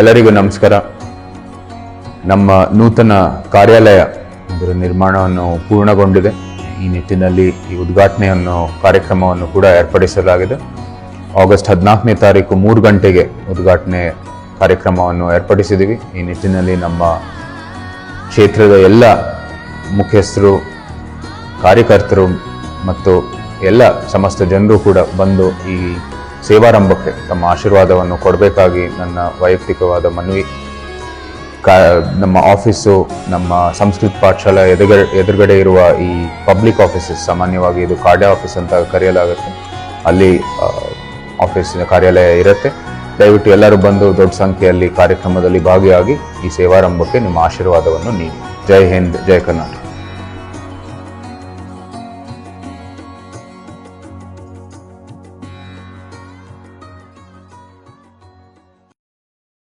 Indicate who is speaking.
Speaker 1: ಎಲ್ಲರಿಗೂ ನಮಸ್ಕಾರ. ನಮ್ಮ ನೂತನ ಕಾರ್ಯಾಲಯ ಅದರ ನಿರ್ಮಾಣವನ್ನು ಪೂರ್ಣಗೊಂಡಿದೆ. ಈ ನಿಟ್ಟಿನಲ್ಲಿ ಈ ಉದ್ಘಾಟನೆಯನ್ನು, ಕಾರ್ಯಕ್ರಮವನ್ನು ಕೂಡ ಏರ್ಪಡಿಸಲಾಗಿದೆ. ಆಗಸ್ಟ್ ಹದಿನಾಲ್ಕನೇ ತಾರೀಕು ಮೂರು ಗಂಟೆಗೆ ಉದ್ಘಾಟನೆ ಕಾರ್ಯಕ್ರಮವನ್ನು ಏರ್ಪಡಿಸಿದ್ದೀವಿ. ಈ ನಿಟ್ಟಿನಲ್ಲಿ ನಮ್ಮ ಕ್ಷೇತ್ರದ ಎಲ್ಲ ಮುಖ್ಯಸ್ಥರು, ಕಾರ್ಯಕರ್ತರು ಮತ್ತು ಎಲ್ಲ ಸಮಸ್ತ ಜನರು ಕೂಡ ಬಂದು ಈ ಸೇವಾರಂಭಕ್ಕೆ ತಮ್ಮ ಆಶೀರ್ವಾದವನ್ನು ಕೊಡಬೇಕಾಗಿ ನನ್ನ ವೈಯಕ್ತಿಕವಾದ ಮನವಿ. ಕಾ, ನಮ್ಮ ಆಫೀಸು, ನಮ್ಮ ಸಂಸ್ಕೃತ ಪಾಠಶಾಲೆ ಎದುರುಗಡೆ ಎದುರುಗಡೆ ಇರುವ ಈ ಪಬ್ಲಿಕ್ ಆಫೀಸಸ್, ಸಾಮಾನ್ಯವಾಗಿ ಇದು ಕಾರ್ಡೆ ಆಫೀಸ್ ಅಂತ ಕರೆಯಲಾಗುತ್ತೆ. ಅಲ್ಲಿ ಆಫೀಸಿನ ಕಾರ್ಯಾಲಯ ಇರುತ್ತೆ. ದಯವಿಟ್ಟು ಎಲ್ಲರೂ ಬಂದು ದೊಡ್ಡ ಸಂಖ್ಯೆಯಲ್ಲಿ ಕಾರ್ಯಕ್ರಮದಲ್ಲಿ ಭಾಗಿಯಾಗಿ ಈ ಸೇವಾರಂಭಕ್ಕೆ ನಿಮ್ಮ ಆಶೀರ್ವಾದವನ್ನು ನೀಡಿ. ಜೈ ಹಿಂದ್, ಜೈ ಕರ್ನಾಟಕ.